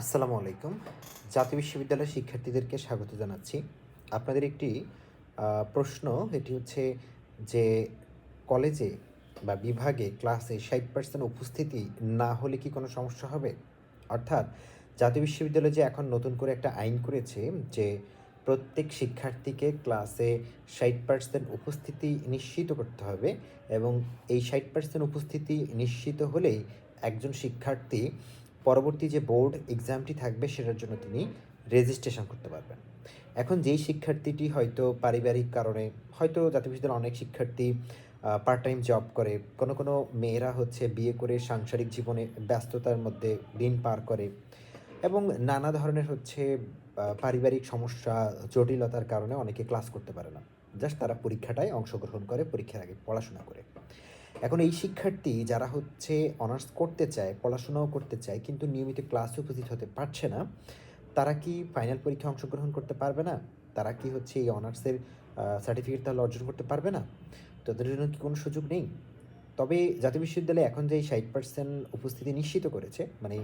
আসসালামু আলাইকুম। জাতীয় বিশ্ববিদ্যালয়ের শিক্ষার্থীদেরকে স্বাগত জানাচ্ছি। আপনাদের একটি প্রশ্ন, এটি হচ্ছে যে কলেজে বা বিভাগে ক্লাসে ষাট পার্সেন্ট উপস্থিতি না হলে কি কোনো সমস্যা হবে? অর্থাৎ জাতীয় বিশ্ববিদ্যালয় যে এখন নতুন করে একটা আইন করেছে যে প্রত্যেক শিক্ষার্থীকে ক্লাসে ষাট পার্সেন্ট উপস্থিতি নিশ্চিত করতে হবে এবং এই ষাট পার্সেন্ট উপস্থিতি নিশ্চিত হলেই একজন শিক্ষার্থী পরবর্তী যে বোর্ড এক্সামটি থাকবে সেটার জন্য তিনি রেজিস্ট্রেশন করতে পারবেন। এখন যেই শিক্ষার্থীটি হয়তো পারিবারিক কারণে, হয়তো জাতীয় বিশ্ববিদ্যালয়ের অনেক শিক্ষার্থী পার্ট টাইম জব করে, কোনো কোনো মেয়েরা হচ্ছে বিয়ে করে সাংসারিক জীবনে ব্যস্ততার মধ্যে দিন পার করে এবং নানা ধরনের হচ্ছে পারিবারিক সমস্যা, জটিলতার কারণে অনেকে ক্লাস করতে পারে না। জাস্ট তারা পরীক্ষাটায় অংশগ্রহণ করে, পরীক্ষার আগে পড়াশোনা করে। এখন এই শিক্ষার্থী যারা হচ্ছে অনার্স করতে চায়, পড়াশোনাও করতে চায়, কিন্তু নিয়মিত ক্লাসে উপস্থিত হতে পারছে না, তারা কি ফাইনাল পরীক্ষায় অংশগ্রহণ করতে পারবে না? তারা কি হচ্ছে এই অনার্সের সার্টিফিকেট তাহলে অর্জন করতে পারবে না? তাদের জন্য কি কোনো সুযোগ নেই? তবে জাতীয় বিশ্ববিদ্যালয় এখন যে ষাট পার্সেন্ট উপস্থিতি নিশ্চিত করেছে মানে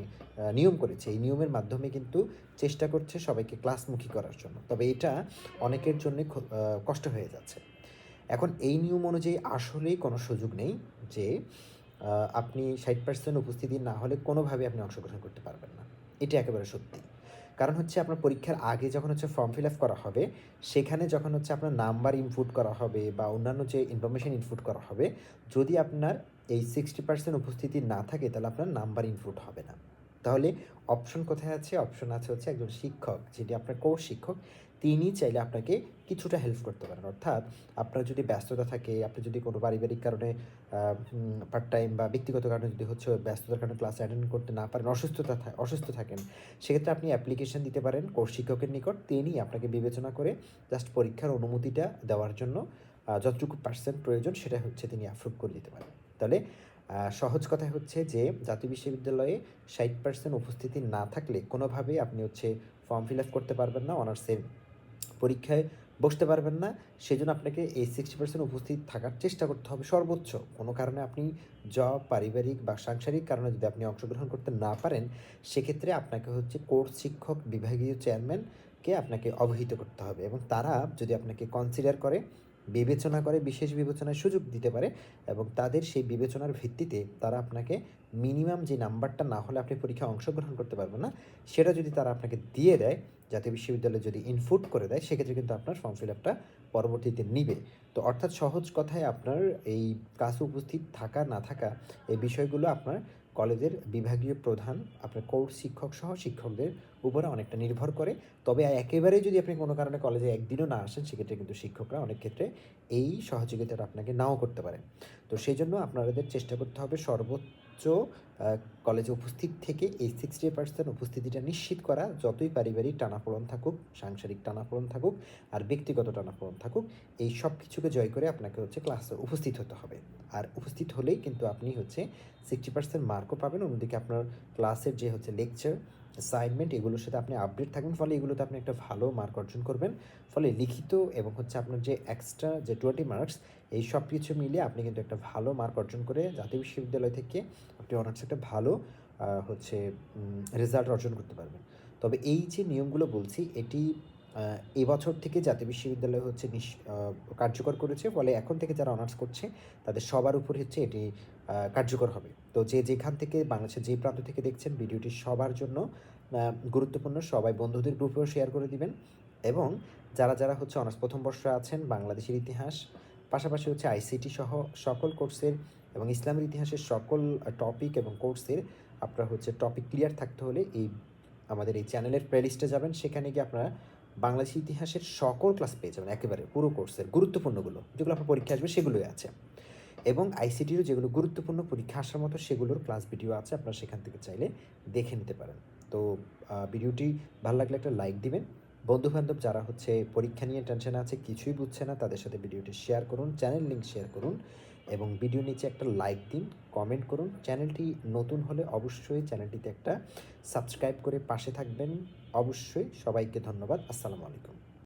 নিয়ম করেছে, এই নিয়মের মাধ্যমে কিন্তু চেষ্টা করছে সবাইকে ক্লাসমুখী করার জন্য। তবে এটা অনেকের জন্য কষ্ট হয়ে যাচ্ছে। এখন এই নিয়ম অনুযায়ী আসলেই কোনো সুযোগ নেই যে আপনি ষাট পার্সেন্ট উপস্থিতি না হলে কোনোভাবে আপনি অংশগ্রহণ করতে পারবেন না। এটা একেবারে সত্যি। কারণ হচ্ছে আপনার পরীক্ষার আগে যখন হচ্ছে ফর্ম ফিল আপ করা হবে, সেখানে যখন হচ্ছে আপনার নাম্বার ইনপুট করা হবে বা অন্যান্য যে ইনফরমেশন ইনপুট করা হবে, যদি আপনার এই সিক্সটি পার্সেন্ট উপস্থিতি না থাকে, তাহলে আপনার নাম্বার ইনপুট হবে না। তাহলে অপশন কোথায় আছে? অপশন আছে হচ্ছে একজন শিক্ষক যেটি আপনার কোর্স শিক্ষক, তিনি চাইলে আপনাকে কিছুটা হেল্প করতে পারেন। অর্থাৎ আপনার যদি ব্যস্ততা থাকে, আপনি যদি কোনো পারিবারিক কারণে পার্ট টাইম বা ব্যক্তিগত কারণে যদি হচ্ছে ব্যস্ততার কারণে ক্লাস অ্যাটেন্ড করতে না পারেন, অসুস্থতা অসুস্থ থাকেন, সেক্ষেত্রে আপনি অ্যাপ্লিকেশন দিতে পারেন কোর্স শিক্ষকের নিকট। তিনি আপনাকে বিবেচনা করে জাস্ট পরীক্ষার অনুমতিটা দেওয়ার জন্য যতটুকু পার্সেন্ট প্রয়োজন, সেটা হচ্ছে তিনি অ্যাপ্রুভ করে দিতে পারেন। তাহলে সহজ কথা হচ্ছে যে, জাতীয় বিশ্ববিদ্যালয়ে ষাট পার্সেন্ট উপস্থিতি না থাকলে কোনোভাবেই আপনি হচ্ছে ফর্ম ফিল আপ করতে পারবেন না অনার্সের পরীক্ষায় বসতে পারবেন না। সেজন্য আপনাকে এই সিক্সটি পার্সেন্ট উপস্থিত থাকার চেষ্টা করতে হবে সর্বোচ্চ। কোনো কারণে আপনি জব পারিবারিক বা সাংসারিক কারণে যদি আপনি অংশগ্রহণ করতে না পারেন, সেক্ষেত্রে আপনাকে হচ্ছে কোর্স শিক্ষক বিভাগীয় চেয়ারম্যানকে আপনাকে অবহিত করতে হবে এবং তারা যদি আপনাকে কনসিডার করে বিবেচনা করে, বিশেষ বিবেচনার সুযোগ দিতে পারে এবং তাদের সেই বিবেচনার ভিত্তিতে তারা আপনাকে মিনিমাম যে নাম্বারটা না হলে আপনি পরীক্ষায় অংশগ্রহণ করতে পারবেন না, সেটা যদি তারা আপনাকে দিয়ে দেয়, জাতীয় বিশ্ববিদ্যালয় যদি ইনপুট করে দেয়, সেক্ষেত্রে কিন্তু আপনার ফর্ম ফিল আপটা পরবর্তীতে নিবে। তো অর্থাৎ সহজ কথায় আপনার এই ক্লাসে উপস্থিত থাকা, না থাকা এই বিষয়গুলো আপনার কলেজের বিভাগীয় প্রধান, আপনার কোর্স শিক্ষক সহ শিক্ষকদের উপরে অনেকটা নির্ভর করে। তবে একেবারেই যদি আপনি কোনো কারণে কলেজে একদিনও না আসেন, সেক্ষেত্রে কিন্তু শিক্ষকরা অনেক ক্ষেত্রে এই সহযোগিতাটা আপনাকে নাও করতে পারে তো সেই জন্য আপনাদের চেষ্টা করতে হবে সর্বোচ্চ কলেজে উপস্থিত থেকে এই সিক্সটি পার্সেন্ট উপস্থিতিটা নিশ্চিত করা। যতই পারিবারিক টানাপোড়ন থাকুক, সাংসারিক টানাপোড়ন থাকুক, আর ব্যক্তিগত টানাপোড়ন থাকুক, এই সব কিছুকে জয় করে আপনাকে হচ্ছে ক্লাসে উপস্থিত হতে হবে। আর উপস্থিত হলেই কিন্তু আপনি হচ্ছে সিক্সটি পার্সেন্ট মার্কও পাবেন। অন্যদিকে আপনার ক্লাসের যে হচ্ছে লেকচার অ্যাসাইনমেন্ট এগুলোর সাথে আপনি আপডেট থাকবেন। ফলে এগুলোতে আপনি একটা ভালো মার্ক অর্জন করবেন। ফলে লিখিত এবং হচ্ছে আপনার যে এক্সট্রা যে টোয়েন্টি মার্কস এই সব কিছু মিলিয়ে আপনি কিন্তু একটা ভালো মার্ক অর্জন করে জাতীয় বিশ্ববিদ্যালয় থেকে আপনি অনার্স একটা ভালো হচ্ছে রেজাল্ট অর্জন করতে পারবেন। তবে এই যে নিয়মগুলো বলছি, এটি এবছর থেকে জাতীয় বিশ্ববিদ্যালয় হচ্ছে আহ, কার্যকর করেছে। ফলে এখন থেকে যারা অনার্স করছে তাদের সবার উপর হচ্ছে এটি কার্যকর হবে। তো যে যেখান থেকে বাংলাদেশের যে প্রান্ত থেকে দেখছেন ভিডিওটি সবার জন্য গুরুত্বপূর্ণ। সবাই বন্ধুদের গ্রুপেও শেয়ার করে দিবেন। এবং যারা যারা হচ্ছে অনার্স প্রথম বর্ষে আছেন বাংলাদেশের ইতিহাস পাশাপাশি হচ্ছে আইসিটি সহ সকল কোর্সের এবং ইসলামের ইতিহাসের সকল টপিক এবং কোর্সের আপনার হচ্ছে টপিক ক্লিয়ার থাকতে হলে এই আমাদের এই চ্যানেলের প্লেলিস্টে যাবেন। সেখানে গিয়ে আপনারা বাংলাদেশ ইতিহাসের সকল ক্লাস পেয়ে যাবেন, একেবারে পুরো কোর্সের গুরুত্বপূর্ণগুলো, যেগুলো আপনার পরীক্ষা আসবে সেগুলোই আছে। এবং আইসিটিরও যেগুলো গুরুত্বপূর্ণ পরীক্ষা আসার মতো সেগুলোর ক্লাস ভিডিও আছে, আপনারা সেখান থেকে চাইলে দেখে নিতে পারেন। তো ভিডিওটি ভালো লাগলে একটা লাইক দিবেন। বন্ধু বান্ধব যারা হচ্ছে পরীক্ষা নিয়ে টেনশন আছে, কিছুই বুঝছে না, তাদের সাথে ভিডিওটি শেয়ার করুন চ্যানেল লিঙ্ক শেয়ার করুন। এবং ভিডিও নিচে একটা লাইক দিন কমেন্ট করুন। চ্যানেলটি নতুন হলে অবশ্যই চ্যানেলটিতে একটা সাবস্ক্রাইব করে পাশে থাকবেন। অবশ্যই সবাইকে ধন্যবাদ। আসসালামু আলাইকুম।